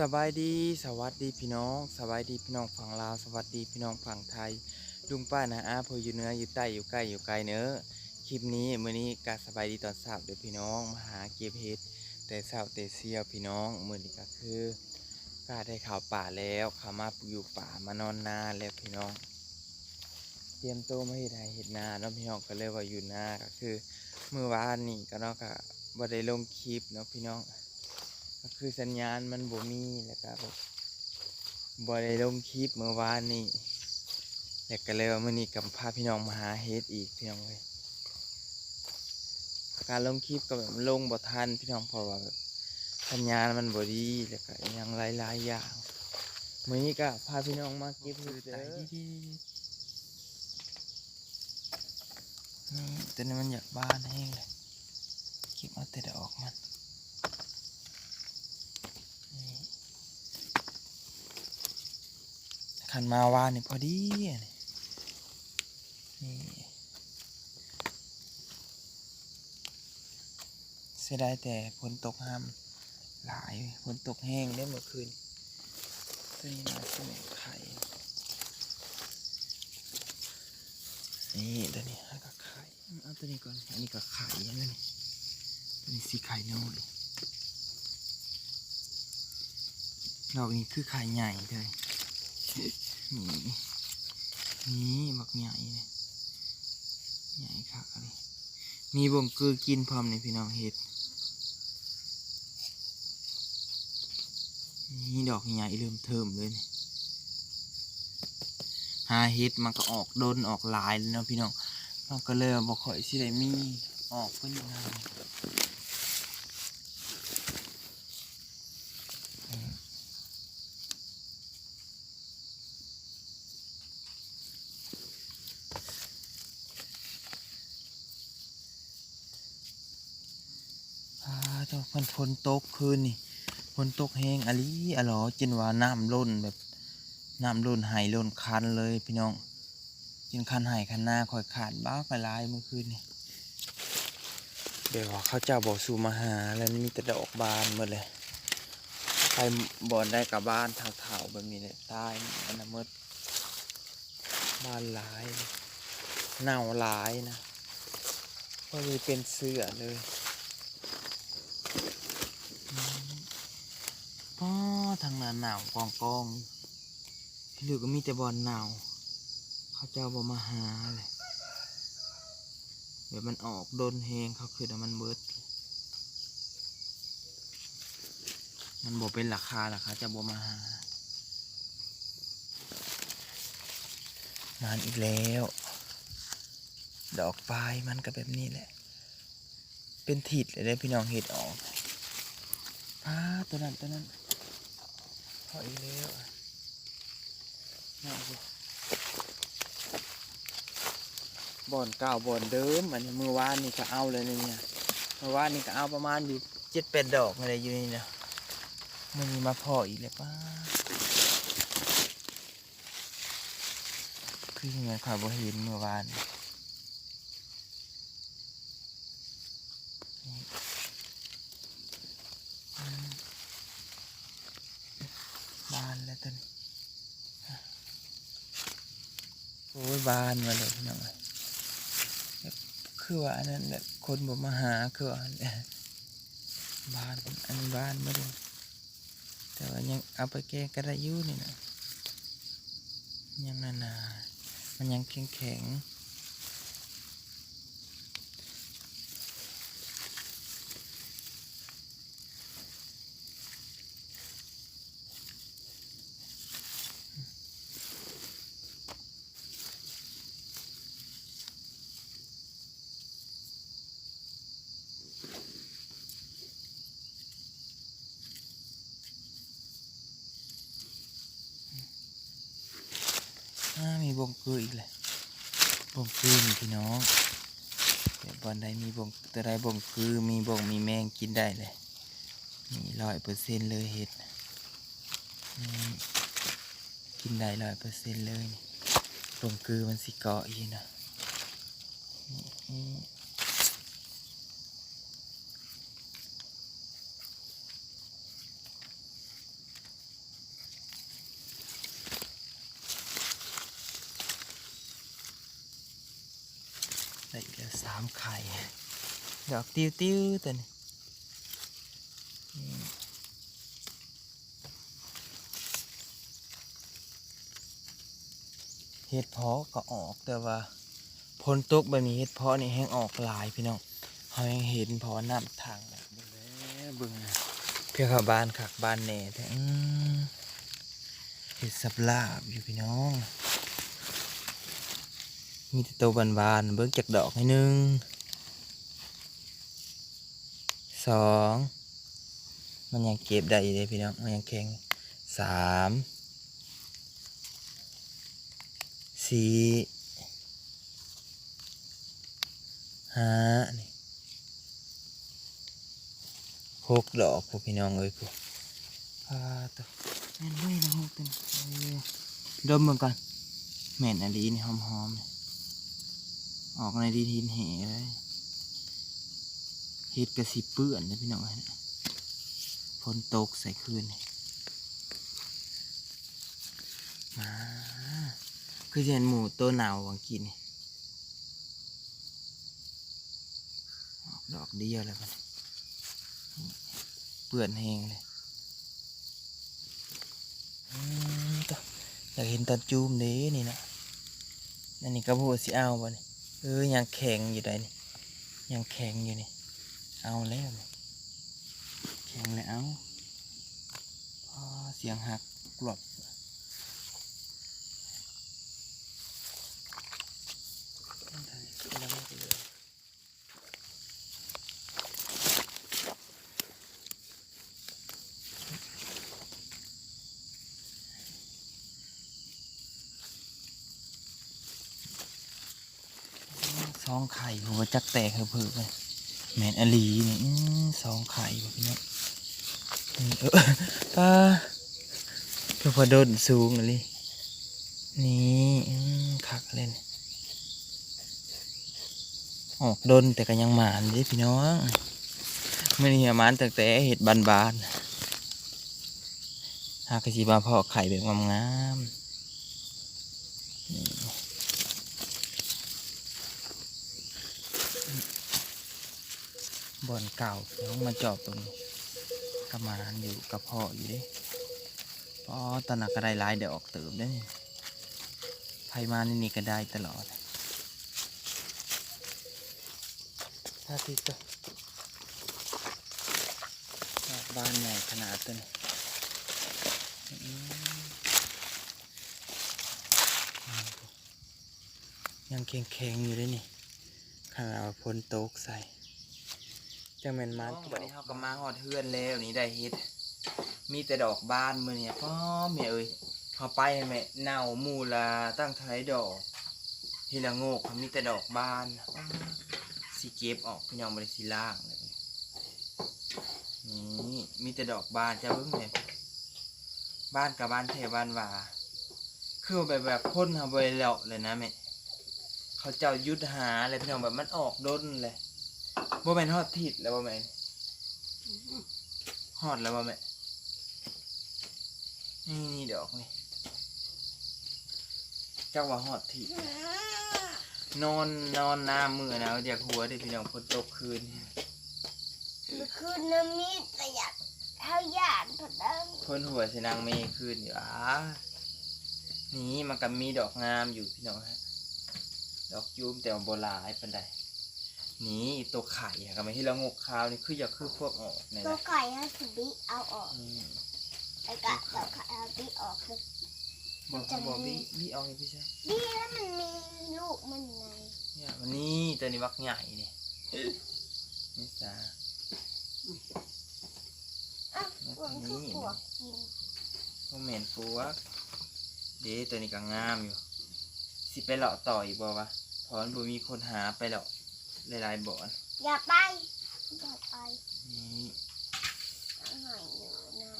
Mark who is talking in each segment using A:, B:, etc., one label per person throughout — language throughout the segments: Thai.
A: สบายดีสวัสดีพี่น้องสบายดีพี่น้องฝั่งลาวสวัสดีพี่น้องฝั่งไทยลุงป้านะอาพออยู่เหนื้ออยู่ใต้อยู่ใกล้อยู่ไกลเนอคลิปนี้มื้อนี้กาสบายดีตอนเช้าเด้อพี่น้องมาหาเก็บเห็ดแต่เช้าแต่เสียวพี่น้องมื้อนี้ก็คือกาได้ข่าวป่าแล้วขามาอยู่ป่ามานอนนาแล้วพี่น้อง เตรียมตัวมาเฮ็ดให้เฮ็ดนาเนาะพี่น้องก็เลยว่าอยู่นาก็คือเมื่อวานนี้ก็เนาะก็บ่ได้ลงคลิปเนาะพี่น้อง ก็คือสัญญาณมันบ่มีแล้วก็แบบบ่ได้ลงคลิปเมื่อวานนี้แล้วก็เลยว่ามื้อนี้กับพาพี่น้องมาหาเฮ็ดอีกพี่น้องเลยการลงคลิปก็แบบลงบ่ทันพี่น้องเพราะว่าแบบสัญญาณมันบ่ดีแล้วก็อิหยังหลายๆอย่างมื้อนี้ก็พาพี่น้องมาเก็บเฮ็ดเด้อนี่ตัวนี้มันอยากบ้านแห้งเลยเก็บเอาแต่ดอกมัน ขันมาวานนี่พอดีนี่เสียดายแต่ฝนตกห้ามหลายฝนตกแห้งได้เมื่อคืนตัวนี้มาเสนอไข่นี่ตัวนี้กับไข่เอาตัวนี้ก่อนอันนี้ก็ไข่ยังไงนี่ตัวนี้สีไข่น้อยดอกนี้คือไข่ใหญ่เลย นี่นี่บักใหญ่เนี่ยใหญ่คักเลยมีบ่งกือกินพร้อมในพี่น้องเห็ดนี่ดอกใหญ่เริ่มเทิมเลยนี่หาเห็ดมันก็ออกโดนออกหลายเลยเนาะพี่น้องมันก็เลยบอกข่อยสิได้มีออกเป็นยังไงอ่าเจ้าเพิ่นฝนตกคืนนี่ฝนตกแห้งอะลีอะหรอจนว่าน้ำล้นแบบน้ำล้นไหล้นคันเลยพี่น้องจนคันไหคันหน้าคอยขาดบ้าไปลายเมื่อคืนนี่เดี๋ยวว่าเขาเจ้าบ่อสูมาหาแล้วมีแต่ดอกบานหมดเลยใครบอนได้กับบ้านเถาๆแบบนี้เลยตายอันนั้นหมดบ้านหลายเลยเน่าหลายนะก็เลยเป็นเสือเลยอืม ป้อทางนั้นหนาวกองกองๆพี่ลูกก็มีแต่บอลหนาวเขาเจ้าบอมาหาเลยเดี๋ยวมันออกโดนแหงเขาคือแต่มันเบิด มันบอกเป็นราคาราคาจะบอมาหานานอีกแล้ว ดอกปลายมันก็แบบนี้แหละ เป็นถิดเลยพี่น้องเห็ดออกพาตัวนั้นตัวนั้น ออีกแล้วบ่อนเก่าบ่อนเดิมอันนี้มือวานนี่ก็เอาเลยเนี่ยมือวานนี่ก็เอาประมาณอยู่เจ็ดแปดดอกอะไรอยู่นี่นะมันมีมาพออีกเลยป้าคือยังไงข่าวบ่เห็นเมื่อวาน บานแล้วต้นโอ้ยบานมาเลยพี่น้องเอ้ยคือว่าอันนั้นคนบอกมาหาคือว่านเนี้ยบานอันนี้บานมาเลยแต่ว่ายังเอาไปแก้กระยุนี่นะยังนานามันยังแข็งแข็ง บงคืออีกเลยบงคือพี่น้องเดี๋ยวบอนใดมีบงแต่ใดบงคือมีบงมีแมงกินได้เลยมีร้อยเปอร์เซ็นต์เลยเห็ดกินได้ร้อยเปอร์เซ็นต์เลยนี่บงคือมันสิเกาะอีกนะ ได้อีกแล้วสามไข่ ดอกติ้วติ้วตัวนี้เห็ดเพาะก็ออกแต่ว่าพลตกแบบนี้เห็ดเพาะนี่แห้งออกหลายพี่น้องเขายังเห็นเพาะน้ำทางแบบนี้แหละเบึงเพื่อข้าบ้านขักบ้านแหน่แต่เห็ดสับลาบอยู่พี่น้อง มีแต่ตัวบานๆเบิ้งจากดอกให้หนึ่งสองมันยังเก็บได้อยู่เลยพี่น้องมันยังแข็งสามสี่ห้านี่หกดอกพวกพี่น้องเอ้ยพวกอ่าตัวแม่นด้วยนะหกตัวนี้เออดมมันก่อนแม่นอันนี้นี่หอมๆนี่ ออกในดีทินเหเลยเฮ็ดกระสิเปื้อนนะพี่น้องนะฝนตกใส่คืนมาคือเห็นหมูตัวหนาววังกินออกดอกเดียวแล้วกันเปื้อนแห้งเลยอืมต่อยากเห็นตอนจูมเด้นี่นะนั่นนี่กระโพดสิเอาบ่นี่ เออยังแข็งอยู่ได้นี่ยังแข็งอยู่นี่ เอาแล้วนี่แข็งแล้วเสียงหักกรอบสองไข่ ผมว่าจักแตกเพิ่มเลยแมนอลีนี่สองไข่แบบนี้นี่เออปลาเพื่อพอโดนสูงเลยนี่คักเล่นออกโดนแต่ก็ยังหมานเด้พี่น้องไม่ได้หมานแต่แต่เห็ดบานบานๆหากระสีบาพอไข่แบบงามๆ บ่อนเก่าน้องมาจอบตรงนี้กำมานอยู่กับพ่ออยู่ดิอ๋อตอนนักก็ได้หลายเดี๋ยวออกเติมได้อไผมานี่นี่ก็ได้ตลอดถ้าติดตัวบ้านใหญ่ขนาดตัวนี้ยังแข็งๆอยู่เลยนี่ขนาดว่าพ้นโต๊กใส่ จังแม่นมันวันนี้เขาก็มาฮอดเฮือนแล้วนี่ได้เฮ็ด มีแต่ดอกบานมื้อนี้ป้อแม่เอ้ยเขาไปแม่เน่าหมู่ละตั้งเท่าไหร่ดอกทีละโงกมีแต่ดอกบานสิเก็บออกพี่น้องบ่ได้สิล้างเลยนี่มีแต่ดอกบานจะเบิ่งแม่บ้านกับบ้านแท้บ้านว่าคือแบบแบบพ่นเฮาบ่ได้เลาะเลยนะแม่เขาเจ้ายุดหาเลยพี่น้องแบบมันออกด้นเลย บ่แม่นฮอดทิศแล้วบ่แม่นฮอดแล้วบ่แม่นนี่นี่ดอกนี่เจ้าว่าฮอดทิศนอนนอนหน้ามือนะอยากหัวเด้พี่น้องฝนตกคืน
B: เมื่อคืนน้ำมีแต่อยากเท้าหยาดพอดัง
A: เพิ่นหัวสินางเมคืนอยู่อะนี่มันก็มีดอกงามอยู่พี่น้องฮะดอกยูมแต่ว่าบ่หลายปานใด นี่ตัวไข่อะก็ไม่ให้เรางกขาวนี่คืออยากคือพวกออกนี่
B: ตัว
A: นะ
B: ไก่ฮะสิบิเอาออก
A: อืม
B: ไอ้กะตัวไข่เอาบิออกเลย
A: บอกเขาบอกวิวิเอาให้พี่ใช่
B: ดีแล้วมันมีลูกมันไง
A: เนี่ยวันนี้ตัวนี้วักใหญ่นี่นี่จ้า
B: อ้าวพวกคือพวกกิน
A: พวกเหม็นปัวกเด้ตัวนี้ก็งามอยู่ สิไปเลาะต่ออีกบ่วะเพราะมันบ่มีคนหาไปเลาะ หลายๆบ่อน
B: อย่าไปอย่าไป
A: นี่
B: เอาหน่อยอยู่นะ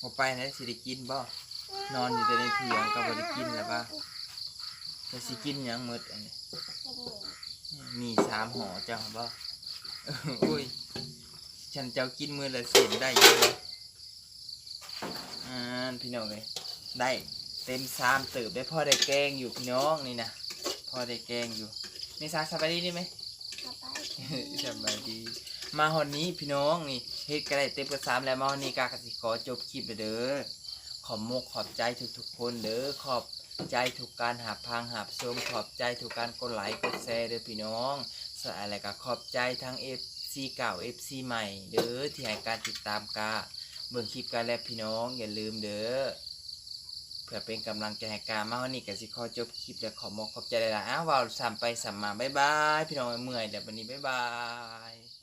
A: บ่ไปนะสิได้กินบ่ นอนอยู่แต่ในเถียงก็บ่ได้กินแล้วปะจะสิกินหยังหมดอันนี้
B: เป็นหนึ่ง
A: มีสามห่อเจ้าบ่อุ้ยฉันเจ้ากินมือละเสียนได้อยังอ่าพี่น้องเลยได้เต็มสามเติบได้พ่อได้แกงอยู่พี่น้องนี่นะ พอได้แกงอยู่นี่ซาสบายดีได้ไหม
B: สบาย
A: สบายดี มาหอนนี้พี่น้องนี่เฮ็ดกระได้เต็มกระสามแล้วมาหอนนี้กากสิขอจบคลิปเด้อขอบมกขอบใจทุกๆคนเด้อขอบใจทุกการหาพังหาชมขอบใจทุกการกดไลค์กดแชร์เด้อพี่น้องสอะไรก็ขอบใจทั้ง FC เก่า FC ใหม่เด้อที่ให้การติดตามกาเบิ่งคลิปกันแล้วพี่น้องอย่าลืมเด้อเพื่อเป็นกำลังใจให้การมาวันนี้ก็สิขอจบคลิปแล้วขอมกขอบใจหลายๆอ้าวเว้ามไปสามมาบ๊ายบาย พี่น้องเมื่อยเดี๋ยววันนี้บ๊ายบาย